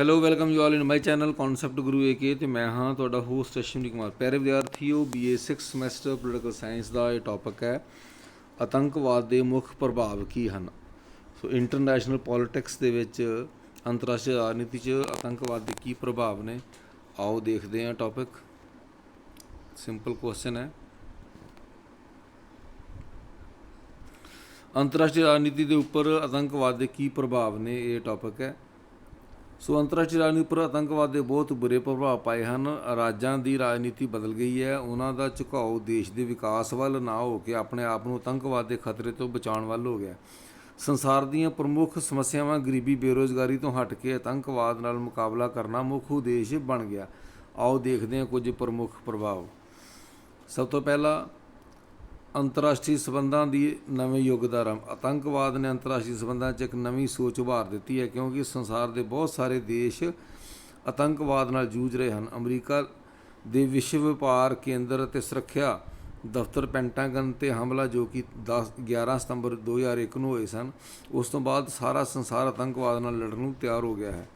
Hello welcome you all in my channel concept Guru AK ਤੇ ਮੈਂ ਹਾਂ ਤੁਹਾਡਾ ਹੋਸਟ ਅਸ਼ਵਨੀ ਕੁਮਾਰ। ਪਿਆਰੇ ਵਿਦਿਆਰਥੀਓ ਬੀਏ 6 ਸਮੈਸਟਰ ਪੋਲੀਟੀਕਲ ਸਾਇੰਸ ਦਾ ਇਹ ਟੌਪਿਕ ਹੈ, ਆਤੰਕਵਾਦ ਦੇ ਮੁੱਖ ਪ੍ਰਭਾਵ ਕੀ ਹਨ? ਸੋ ਇੰਟਰਨੈਸ਼ਨਲ ਪੋਲਿਟਿਕਸ ਦੇ ਵਿੱਚ ਅੰਤਰਰਾਸ਼ਟਰੀ ਰਾਜਨੀਤੀ 'ਚ ਆਤੰਕਵਾਦ ਦੇ ਕੀ ਪ੍ਰਭਾਵ ਨੇ? ਆਓ ਦੇਖਦੇ ਹਾਂ ਟੌਪਿਕ ਸਿੰਪਲ ਕੁਐਸਚਨ ਹੈ। ਅੰਤਰਰਾਸ਼ਟਰੀ ਰਾਜਨੀਤੀ ਦੇ ਉੱਪਰ ਆਤੰਕਵਾਦ ਦੇ ਕੀ ਪ੍ਰਭਾਵ ਨੇ? ਇਹ ਟੌਪਿਕ ਹੈ। ਸੋ ਅੰਤਰਰਾਸ਼ਟਰੀ ਰਾਜਨੀਤੀ ਉੱਪਰ ਆਤੰਕਵਾਦ ਦੇ ਬਹੁਤ ਬੁਰੇ ਪ੍ਰਭਾਵ ਪਾਏ ਹਨ। ਰਾਜਾਂ ਦੀ ਰਾਜਨੀਤੀ ਬਦਲ ਗਈ ਹੈ। ਉਹਨਾਂ ਦਾ ਝੁਕਾਓ ਦੇਸ਼ ਦੇ ਵਿਕਾਸ ਵੱਲ ਨਾ ਹੋ ਕੇ ਆਪਣੇ ਆਪ ਨੂੰ ਆਤੰਕਵਾਦ ਦੇ ਖਤਰੇ ਤੋਂ ਬਚਾਉਣ ਵੱਲ ਹੋ ਗਿਆ। ਸੰਸਾਰ ਦੀਆਂ ਪ੍ਰਮੁੱਖ ਸਮੱਸਿਆਵਾਂ ਗਰੀਬੀ ਬੇਰੋਜ਼ਗਾਰੀ ਤੋਂ ਹਟ ਕੇ ਆਤੰਕਵਾਦ ਨਾਲ ਮੁਕਾਬਲਾ ਕਰਨਾ ਮੁੱਖ ਉਦੇਸ਼ ਬਣ ਗਿਆ। ਆਓ ਦੇਖਦੇ ਹਾਂ ਕੁਝ ਪ੍ਰਮੁੱਖ ਪ੍ਰਭਾਵ। ਸਭ ਤੋਂ ਪਹਿਲਾ ਅੰਤਰਰਾਸ਼ਟਰੀ ਸਬੰਧਾਂ ਦੀ ਨਵੇਂ ਯੁੱਗ ਦਾ ਆਰੰਭ। ਆਤੰਕਵਾਦ ਨੇ ਅੰਤਰਰਾਸ਼ਟਰੀ ਸਬੰਧਾਂ 'ਚ ਇੱਕ ਨਵੀਂ ਸੋਚ ਉਭਾਰ ਦਿੱਤੀ ਹੈ ਕਿਉਂਕਿ ਸੰਸਾਰ ਦੇ ਬਹੁਤ ਸਾਰੇ ਦੇਸ਼ ਆਤੰਕਵਾਦ ਨਾਲ ਜੂਝ ਰਹੇ ਹਨ। ਅਮਰੀਕਾ ਦੇ ਵਿਸ਼ਵ ਵਪਾਰ ਕੇਂਦਰ ਅਤੇ ਸੁਰੱਖਿਆ ਦਫ਼ਤਰ ਪੈਂਟਾਗਨ ਤੇ ਹਮਲਾ ਜੋ ਕਿ 10 11 ਸਤੰਬਰ 2001 ਨੂੰ ਹੋਏ ਸਨ, ਉਸ ਤੋਂ ਬਾਅਦ ਸਾਰਾ ਸੰਸਾਰ ਆਤੰਕਵਾਦ ਨਾਲ ਲੜਨ ਨੂੰ ਤਿਆਰ ਹੋ ਗਿਆ ਹੈ।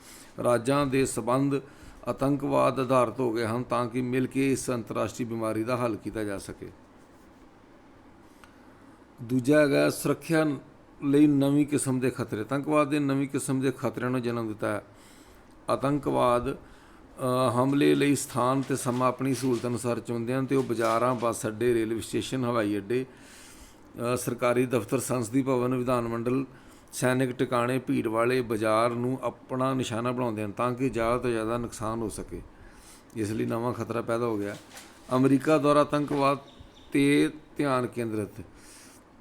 ਰਾਜਾਂ ਦੇ ਸਬੰਧ ਆਤੰਕਵਾਦ ਆਧਾਰਿਤ ਹੋ ਗਏ ਹਨ ਤਾਂ ਕਿ ਮਿਲ ਕੇ ਇਸ ਅੰਤਰਰਾਸ਼ਟਰੀ ਬਿਮਾਰੀ ਦਾ ਹੱਲ ਕੀਤਾ ਜਾ ਸਕੇ। ਦੂਜਾ ਹੈਗਾ ਸੁਰੱਖਿਆ ਲਈ ਨਵੀਂ ਕਿਸਮ ਦੇ ਖਤਰੇ। ਆਤੰਕਵਾਦ ਦੇ ਨਵੀਂ ਕਿਸਮ ਦੇ ਖਤਰਿਆਂ ਨੂੰ ਜਨਮ ਦਿੱਤਾ ਹੈ। ਆਤੰਕਵਾਦ ਹਮਲੇ ਲਈ ਸਥਾਨ ਤੇ ਸਮਾਂ ਆਪਣੀ ਸਹੂਲਤ ਅਨੁਸਾਰ ਚੁਣਦੇ ਹਨ ਤੇ ਉਹ ਬਾਜ਼ਾਰਾਂ, ਬੱਸ ਅੱਡੇ, ਰੇਲਵੇ ਸਟੇਸ਼ਨ, ਹਵਾਈ ਅੱਡੇ ਸਰਕਾਰੀ ਦਫ਼ਤਰ, ਸੰਸਦੀ ਭਵਨ, ਵਿਧਾਨ ਮੰਡਲ, ਸੈਨਿਕ ਟਿਕਾਣੇ, ਭੀੜ ਵਾਲੇ ਬਾਜ਼ਾਰ ਨੂੰ ਆਪਣਾ ਨਿਸ਼ਾਨਾ ਬਣਾਉਂਦੇ ਹਨ ਤਾਂ ਕਿ ਜ਼ਿਆਦਾ ਤੋਂ ਜ਼ਿਆਦਾ ਨੁਕਸਾਨ ਹੋ ਸਕੇ। ਇਸ ਲਈ ਨਵਾਂ ਖਤਰਾ ਪੈਦਾ ਹੋ ਗਿਆ। ਅਮਰੀਕਾ ਦੁਆਰਾ ਆਤੰਕਵਾਦ ਤੇ ਧਿਆਨ ਕੇਂਦਰਿਤ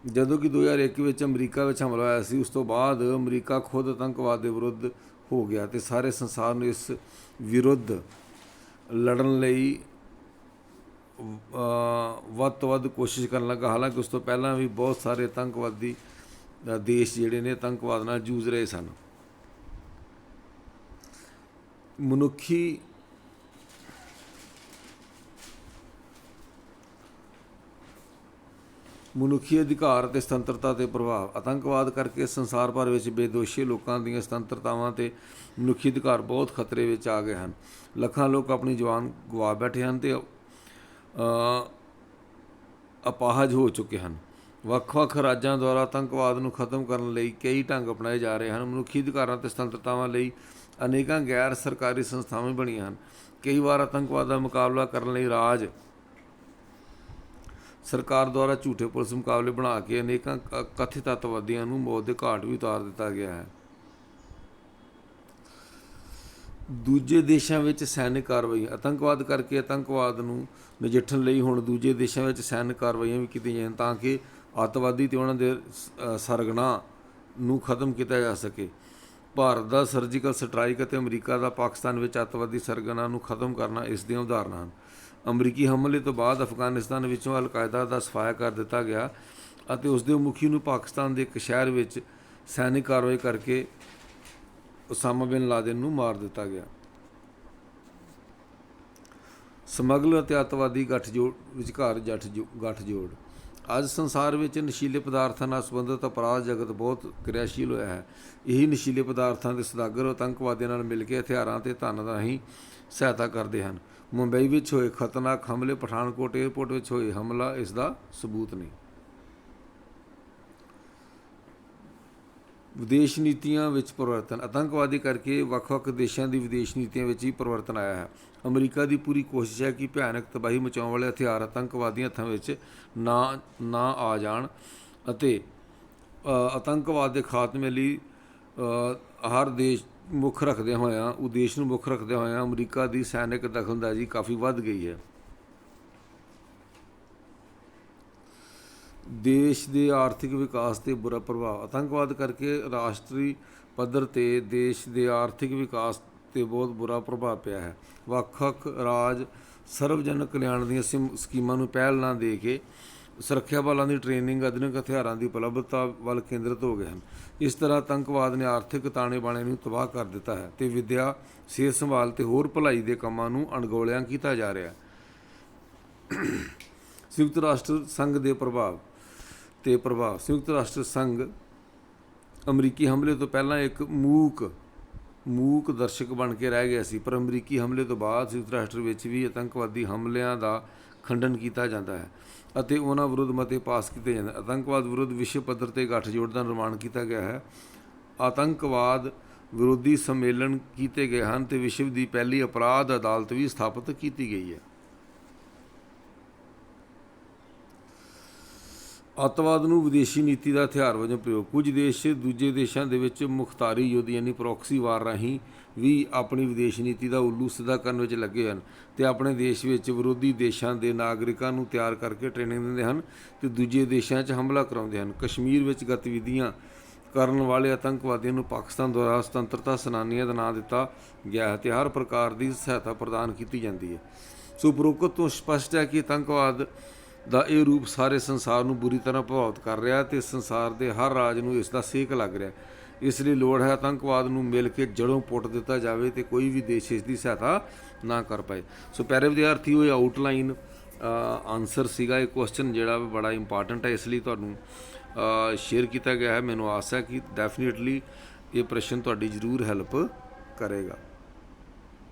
ਜਦੋਂ ਕਿ 2001 ਵਿੱਚ ਅਮਰੀਕਾ ਵਿੱਚ ਹਮਲਾ ਹੋਇਆ ਸੀ, ਉਸ ਤੋਂ ਬਾਅਦ ਅਮਰੀਕਾ ਖੁਦ ਆਤੰਕਵਾਦ ਦੇ ਵਿਰੁੱਧ ਹੋ ਗਿਆ ਤੇ ਸਾਰੇ ਸੰਸਾਰ ਨੂੰ ਇਸ ਵਿਰੁੱਧ ਲੜਨ ਲਈ ਵੱਧ ਤੋਂ ਵੱਧ ਕੋਸ਼ਿਸ਼ ਕਰਨ ਲੱਗਾ। ਹਾਲਾਂਕਿ ਉਸ ਤੋਂ ਪਹਿਲਾਂ ਵੀ ਬਹੁਤ ਸਾਰੇ ਆਤੰਕਵਾਦੀ ਦੇਸ਼ ਜਿਹੜੇ ਨੇ ਆਤੰਕਵਾਦ ਨਾਲ ਜੂਝ ਰਹੇ ਸਨ। ਮਨੁੱਖੀ ਮਨੁੱਖੀ ਅਧਿਕਾਰ ਅਤੇ ਸੁਤੰਤਰਤਾ ਤੇ ਪ੍ਰਭਾਵ। ਆਤੰਕਵਾਦ ਕਰਕੇ ਸੰਸਾਰ ਭਰ ਵਿੱਚ ਬੇਦੋਸ਼ੀ ਲੋਕਾਂ ਦੀਆਂ ਸੁਤੰਤਰਤਾਵਾਂ ਤੇ ਮਨੁੱਖੀ ਅਧਿਕਾਰ ਬਹੁਤ ਖਤਰੇ ਵਿੱਚ ਆ ਗਏ ਹਨ। ਲੱਖਾਂ ਲੋਕ ਆਪਣੀ ਜਵਾਨ ਗਵਾ ਬੈਠੇ ਹਨ ਤੇ ਅਪਾਹਜ ਹੋ ਚੁੱਕੇ ਹਨ। ਵੱਖ-ਵੱਖ ਰਾਜਾਂ ਦੁਆਰਾ ਆਤੰਕਵਾਦ ਨੂੰ ਖਤਮ ਕਰਨ ਲਈ ਕਈ ਢੰਗ ਅਪਣਾਏ ਜਾ ਰਹੇ ਹਨ। ਮਨੁੱਖੀ ਅਧਿਕਾਰਾਂ ਤੇ ਸੁਤੰਤਰਤਾਵਾਂ ਲਈ ਅਨੇਕਾਂ ਗੈਰ ਸਰਕਾਰੀ ਸੰਸਥਾਵਾਂ ਬਣੀਆਂ ਹਨ। ਕਈ ਵਾਰ ਆਤੰਕਵਾਦ ਦਾ ਮੁਕਾਬਲਾ ਕਰਨ ਲਈ ਰਾਜ ਸਰਕਾਰ ਦੁਆਰਾ ਝੂਠੇ ਪੁਲਿਸ ਮੁਕਾਬਲੇ ਬਣਾ ਕੇ ਅਨੇਕਾਂ ਕਥਿਤ ਅੱਤਵਾਦੀਆਂ ਨੂੰ ਮੌਤ ਦੇ ਘਾਟ ਵੀ ਉਤਾਰ ਦਿੱਤਾ ਗਿਆ ਹੈ। ਦੂਜੇ ਦੇਸ਼ਾਂ ਵਿੱਚ ਸੈਨਿਕ ਕਾਰਵਾਈ ਆਤੰਕਵਾਦ ਕਰਕੇ ਆਤੰਕਵਾਦ ਨੂੰ ਨਜਿੱਠਣ ਲਈ ਹੁਣ ਦੂਜੇ ਦੇਸ਼ਾਂ ਵਿੱਚ ਸੈਨਿਕ ਕਾਰਵਾਈਆਂ ਵੀ ਕੀਤੀਆਂ ਜਾਣ ਤਾਂ ਕਿ ਅੱਤਵਾਦੀ ਤੇ ਉਹਨਾਂ ਦੇ ਸ- ਅ, ਨੂੰ ਖਤਮ ਕੀਤਾ ਜਾ ਸਕੇ। ਭਾਰਤ ਦਾ ਸਰਜੀਕਲ ਸਟ੍ਰਾਈਕ ਅਤੇ ਅਮਰੀਕਾ ਦਾ ਪਾਕਿਸਤਾਨ ਵਿੱਚ ਅੱਤਵਾਦੀ ਸਰਗਨਾ ਨੂੰ ਖਤਮ ਕਰਨਾ ਇਸ ਦੀਆਂ ਉਦਾਹਰਨਾਂ ਹਨ। ਅਮਰੀਕੀ ਹਮਲੇ ਤੋਂ ਬਾਅਦ ਅਫਗਾਨਿਸਤਾਨ ਵਿੱਚੋਂ ਅਲ-ਕਾਇਦਾ ਦਾ ਸਫਾਇਆ ਕਰ ਦਿੱਤਾ ਗਿਆ ਅਤੇ ਉਸ ਦੇ ਮੁਖੀ ਨੂੰ ਪਾਕਿਸਤਾਨ ਦੇ ਇੱਕ ਸ਼ਹਿਰ ਵਿੱਚ ਸੈਨਿਕ ਕਾਰਵਾਈ ਕਰਕੇ ਉਸਾਮਾ ਬਿਨ ਲਾਦਨ ਨੂੰ ਮਾਰ ਦਿੱਤਾ ਗਿਆ। ਸਮਗਲਰ ਅਤੇ ਅੱਤਵਾਦੀ ਗੱਠਜੋੜ ਵਿਚਕਾਰ ਜੱਟ ਜੋ- ਗੱਠਜੋੜ। ਅੱਜ ਸੰਸਾਰ ਵਿੱਚ ਨਸ਼ੀਲੇ ਪਦਾਰਥਾਂ ਨਾਲ ਸੰਬੰਧਿਤ ਅਪਰਾਧ ਜਗਤ ਬਹੁਤ ਕਿਰਿਆਸ਼ੀਲ ਹੋਇਆ ਹੈ। ਇਹੀ ਨਸ਼ੀਲੇ ਪਦਾਰਥਾਂ ਦੇ ਸਦਾਗਰ, ਆਤੰਕਵਾਦੀਆਂ ਨਾਲ ਮਿਲ ਕੇ ਹਥਿਆਰਾਂ ਤੇ ਧਨ ਰਾਹੀਂ ਸਹਾਇਤਾ ਕਰਦੇ ਹਨ। ਮੁੰਬਈ ਵਿੱਚ ਹੋਏ ਖਤਰਨਾਕ ਹਮਲੇ, ਪਠਾਨਕੋਟ 에ਅਰਪੋਰਟ ਵਿੱਚ ਹੋਏ ਹਮਲਾ, ਇਸ ਦਾ ਸਬੂਤ ਨੇ ਵਿਦੇਸ਼ ਨੀਤੀਆਂ ਵਿੱਚ ਪਰਿਵਰਤਨ। ਆਤੰਕਵਾਦੀ ਕਰਕੇ ਵੱਖ-ਵੱਖ ਦੇਸ਼ਾਂ ਦੀ ਵਿਦੇਸ਼ ਨੀਤੀਆਂ ਵਿੱਚ ਹੀ ਪਰਿਵਰਤਨ ਆਇਆ ਹੈ। ਅਮਰੀਕਾ ਦੀ ਪੂਰੀ ਕੋਸ਼ਿਸ਼ ਹੈ ਕਿ ਭਿਆਨਕ ਤਬਾਹੀ ਮਚਾਉਣ ਵਾਲੇ ਹਥਿਆਰ ਆਤੰਕਵਾਦੀਆਂ ਹੱਥਾਂ ਵਿੱਚ ਨਾ ਨਾ ਆ ਜਾਣ ਅਤੇ ਆਤੰਕਵਾਦ ਦੇ ਖਾਤਮੇ ਲਈ ਹਰ ਦੇਸ਼ ਮੁੱਖ ਰੱਖਦੇ ਹੋਇਆਂ ਉਦੇਸ਼ ਨੂੰ ਮੁੱਖ ਰੱਖਦੇ ਹੋਇਆਂ ਅਮਰੀਕਾ ਦੀ ਸੈਨਿਕ ਦਖਲਅੰਦਾਜ਼ੀ ਕਾਫੀ ਵੱਧ ਗਈ ਹੈ। ਦੇਸ਼ ਦੇ ਆਰਥਿਕ ਵਿਕਾਸ ਤੇ ਬੁਰਾ ਪ੍ਰਭਾਵ, ਆਤੰਕਵਾਦ ਕਰਕੇ ਰਾਸ਼ਟਰੀ ਪੱਧਰ ਤੇ ਦੇਸ਼ ਦੇ ਆਰਥਿਕ ਵਿਕਾਸ ਤੇ ਬਹੁਤ ਬੁਰਾ ਪ੍ਰਭਾਵ ਪਿਆ ਹੈ। ਵੱਖ-ਵੱਖ ਰਾਜ ਸਰਵਜਨ ਕਲਿਆਣ ਦੀਆਂ ਸਿਮ- ਸਕੀਮਾਂ ਨੂੰ ਪਹਿਲ ਨਾ ਦੇ ਕੇ ਸੁਰੱਖਿਆ ਬਲਾਂ ਦੀ ਟ੍ਰੇਨਿੰਗ, ਆਧੁਨਿਕ ਹਥਿਆਰਾਂ ਦੀ ਉਪਲਬਧਤਾ ਵੱਲ ਕੇਂਦਰਿਤ ਹੋ ਗਏ ਹਨ। ਇਸ ਤਰ੍ਹਾਂ ਆਤੰਕਵਾਦ ਨੇ ਆਰਥਿਕ ਤਾਣੇ ਬਾਣੇ ਨੂੰ ਤਬਾਹ ਕਰ ਦਿੱਤਾ ਹੈ ਤੇ ਵਿਦਿਆ, ਸਿਹਤ ਸੰਭਾਲ ਤੇ ਹੋਰ ਭਲਾਈ ਦੇ ਕੰਮਾਂ ਨੂੰ ਅਣਗੌਲਿਆਂ ਕੀਤਾ ਜਾ ਰਿਹਾ ਹੈ। ਸੰਯੁਕਤ ਰਾਸ਼ਟਰ ਸੰਘ ਦੇ ਪ੍ਰਭਾਵ ਤੇ ਪ੍ਰਭਾਵ, ਸੰਯੁਕਤ ਰਾਸ਼ਟਰ ਸੰਘ ਅਮਰੀਕੀ ਹਮਲੇ ਤੋਂ ਪਹਿਲਾਂ ਇੱਕ ਮੂਕ ਮੂਕ ਦਰਸ਼ਕ ਬਣ ਕੇ ਰਹਿ ਗਿਆ ਸੀ, ਪਰ ਅਮਰੀਕੀ ਹਮਲੇ ਤੋਂ ਬਾਅਦ ਸੰਯੁਕਤ ਰਾਸ਼ਟਰ ਵਿੱਚ ਵੀ ਆਤੰਕਵਾਦੀ ਹਮਲਿਆਂ ਦਾ ਖੰਡਨ ਕੀਤਾ ਜਾਂਦਾ ਹੈ ਅਤੇ ਉਹਨਾਂ ਵਿਰੁੱਧ ਮਤੇ ਪਾਸ ਕੀਤੇ ਜਾਂਦੇ ਹਨ। ਆਤੰਕਵਾਦ ਵਿਰੁੱਧ ਵਿਸ਼ਵ ਪੱਧਰ ਤੇ ਗੱਠਜੋੜ ਦਾ ਨਿਰਮਾਣ ਕੀਤਾ ਗਿਆ ਹੈ ਆਤੰਕਵਾਦ ਵਿਰੋਧੀ ਸੰਮੇਲਨ ਕੀਤੇ ਗਏ ਹਨ ਤੇ ਵਿਸ਼ਵ ਦੀ ਪਹਿਲੀ ਅਪਰਾਧ ਅਦਾਲਤ ਵੀ ਸਥਾਪਿਤ ਕੀਤੀ ਗਈ ਹੈ ਅੱਤਵਾਦ ਨੂੰ ਵਿਦੇਸ਼ੀ ਨੀਤੀ ਦਾ ਹਥਿਆਰ ਵਜੋਂ ਪ੍ਰਯੋਗ। ਕੁਝ ਦੇਸ਼ ਦੂਜੇ ਦੇਸ਼ਾਂ ਦੇ ਵਿੱਚ ਮੁਖਤਾਰੀ ਯੁੱਧ ਯਾਨੀ ਪ੍ਰੋਕਸੀ ਵਾਰ ਰਾਹੀਂ ਵੀ ਆਪਣੀ ਵਿਦੇਸ਼ ਨੀਤੀ ਦਾ ਉੱਲੂ ਸਿੱਧਾ ਕਰਨ ਵਿੱਚ ਲੱਗੇ ਹਨ ਤੇ ਆਪਣੇ ਦੇਸ਼ ਵਿੱਚ ਵਿਰੋਧੀ ਦੇਸ਼ਾਂ ਦੇ ਨਾਗਰਿਕਾਂ ਨੂੰ ਤਿਆਰ ਕਰਕੇ ਟ੍ਰੇਨਿੰਗ ਦਿੰਦੇ ਹਨ ਤੇ ਦੂਜੇ ਦੇਸ਼ਾਂ 'ਚ ਹਮਲਾ ਕਰਾਉਂਦੇ ਹਨ। ਕਸ਼ਮੀਰ ਵਿੱਚ ਗਤੀਵਿਧੀਆਂ ਕਰਨ ਵਾਲੇ ਆਤੰਕਵਾਦੀਆਂ ਨੂੰ ਪਾਕਿਸਤਾਨ ਦੁਆਰਾ ਸੁਤੰਤਰਤਾ ਸੈਨਾਨੀਆਂ ਦਾ ਨਾਂ ਦਿੱਤਾ ਗਿਆ। ਹੈ ਤੇ ਹਰ ਪ੍ਰਕਾਰ ਦੀ ਸਹਾਇਤਾ ਪ੍ਰਦਾਨ ਕੀਤੀ ਜਾਂਦੀ ਹੈ। ਸੋ ਉਪਰੋਕਤ ਤੋਂ ਸਪਸ਼ਟ ਹੈ ਕਿ ਆਤੰਕਵਾਦ ਦਾ ਇਹ ਰੂਪ ਸਾਰੇ ਸੰਸਾਰ ਨੂੰ ਬੁਰੀ ਤਰ੍ਹਾਂ ਪ੍ਰਭਾਵਿਤ ਕਰ ਰਿਹਾ ਹੈ ਤੇ ਸੰਸਾਰ ਦੇ ਹਰ ਰਾਜ ਨੂੰ ਇਸ ਦਾ ਸੇਕ ਲੱਗ ਰਿਹਾ। ਇਸ ਲਈ ਲੋੜ ਹੈ ਆਤੰਕਵਾਦ ਨੂੰ ਮਿਲ ਕੇ ਜੜੋਂ ਪੁੱਟ ਦਿੱਤਾ ਜਾਵੇ ਤੇ ਕੋਈ ਵੀ ਦੇਸ਼ ਇਸ ਦੀ ਸਹਾਇਤਾ ਨਾ ਕਰ ਪਾਏ। ਸੋ ਪਿਆਰੇ ਵਿਦਿਆਰਥੀਓ ਇਹ ਆਊਟਲਾਈਨ ਆਨਸਰ ਸੀਗਾ, ਇਹ ਕੁਐਸਚਨ ਜਿਹੜਾ ਵਾ ਬੜਾ ਇੰਪੋਰਟੈਂਟ ਹੈ, ਇਸ ਲਈ ਤੁਹਾਨੂੰ ਸ਼ੇਅਰ ਕੀਤਾ ਗਿਆ ਹੈ। ਮੈਨੂੰ ਆਸ ਹੈ ਕਿ ਡੈਫੀਨਿਟਲੀ ਇਹ ਪ੍ਰਸ਼ਨ ਤੁਹਾਡੀ ਜ਼ਰੂਰ ਹੈਲਪ ਕਰੇਗਾ।